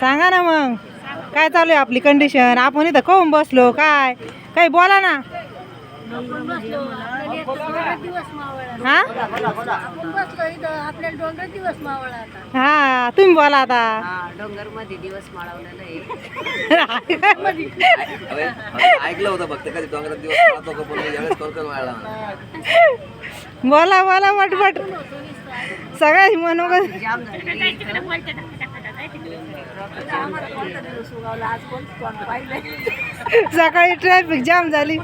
सांगा ना मग. काय चालू आहे आपली कंडिशन आपण इथं काहून बसलो? काय? काही बोला ना. हा? हा तुम्ही बोला आता. डोंगरमध्ये दिवस माळवलेला आहे ऐकलं होतं फक्त कधी डोंगरात दिवस राहतो का पण यावेळेस कोण व्हायला बोला बोला पटपट. सगळ्या मनोगत जाम झाली सकाळी ट्रॅफिक जाम झाली.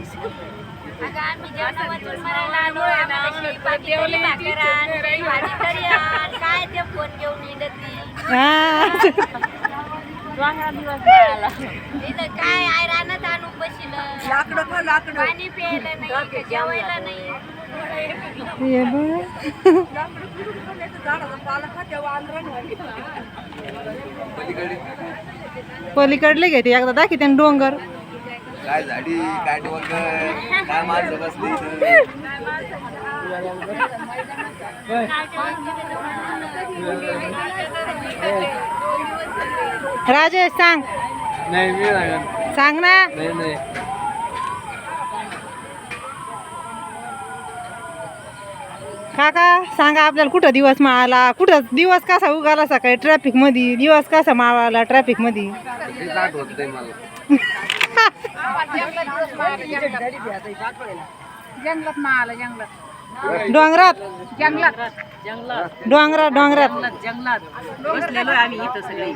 काय ते फोन घेऊन येते हा. इथं काय आयरानात आणून बसिलं. लाकडं लाकडं? पाणी प्यायला नाही जेवायला नाही. हे बघ. पलीकडले घेते एकदा दाखी त्याने डोंगर. काय झाडी काय डोंगर काय माणसं बसली. राजेश सांग. नाही मी नाही. सांग ना. नाही नाही. काका सांगा आपल्याला कुठं दिवस माळाला? कुठं दिवस कसा उगाला सकाळी ट्रॅफिकमध्ये दिवस कसा माळाला ट्रॅफिकमध्ये जंगलात माळाला जंगलात. डोंगरात? जंगलात. डोंगरात डोंगरात. जंगलात बसलेलो आहे आम्ही इथं सगळे.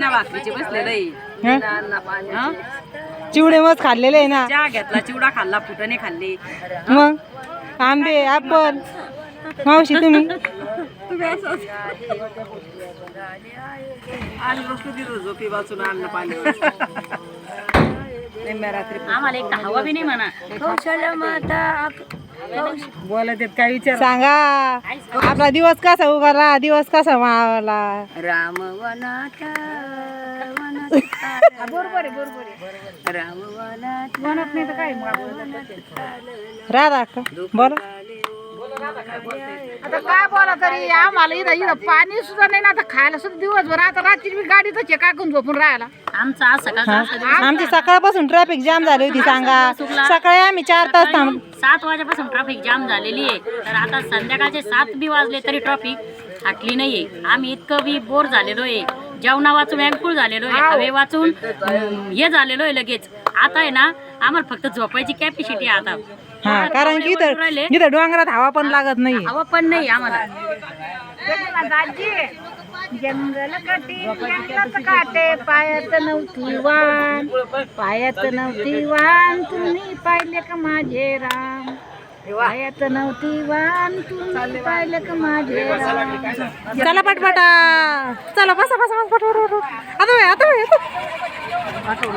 भाकरीचे बसलेलो. आहे? चिवडे मस्त खाल्लेले आहे ना. चहा घेतला चिवडा खाल्ला फुटाणे खाल्ले. मग? आंबे ऍपल मावशी तुम्ही? आम्हाला एक हवा बी नाही म्हणा. कौशल्य माता बोलत काय विचार? सांगा. आपला दिवस कसा उगाला दिवस कसा माळाला राम वनात वनात बरोबर राम वनात वनात नाही तर काय राधा का बोला. आता काय बोला तरी आम्हाला इथं इथं पाणी सुद्धा नाही ना आता खायला सुद्धा दिवसभर. आता रात्री मी गाडीतच आहे काय करून झोपून राहायला आमचा आमची सकाळपासून ट्रॅफिक जाम झाली होती सांगा. सकाळी आम्ही चार तास थांब सात वाजेपासून ट्रॅफिक जाम झालेली आहे. तर आता संध्याकाळचे सात बी वाजले तरी ट्रॅफिक हटली नाहीये. आम्ही इतकं बी बोर झालेलो आहे. जेवणा वाचून अँकुळ झालेलो आहे. हवे वाचून हे झालेलो आहे लगेच. आता आहे ना आम्हाला फक्त झोपायची कॅपॅसिटी आहे आता. हा कारण की इथं इथं डोंगरात हवा पण लागत नाही. हवा पण नाही आम्हाला. जंगल काटे जंगलात काटे पायात नव्हती वाण पायात नव्हती वाण तुम्ही पाहिले का माझे राम? पायात नव्हती वाण तुम्ही पाहिले का माझे राम? चला पटपटा चला बसा बसा बसा पट पट पट आता आता वय, आता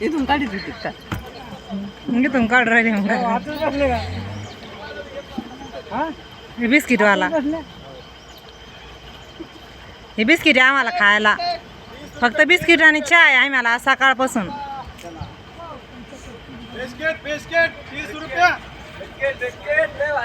इथून काढीत होती का इथून काढ राहिले मग. हे। बिस्किट वाला। हे बिस्किट आहे आम्हाला खायला। फक्त बिस्किट आणि चहा आहे आम्हाला आज सकाळपासून बिस्किट बिस्किट तीस रुपया।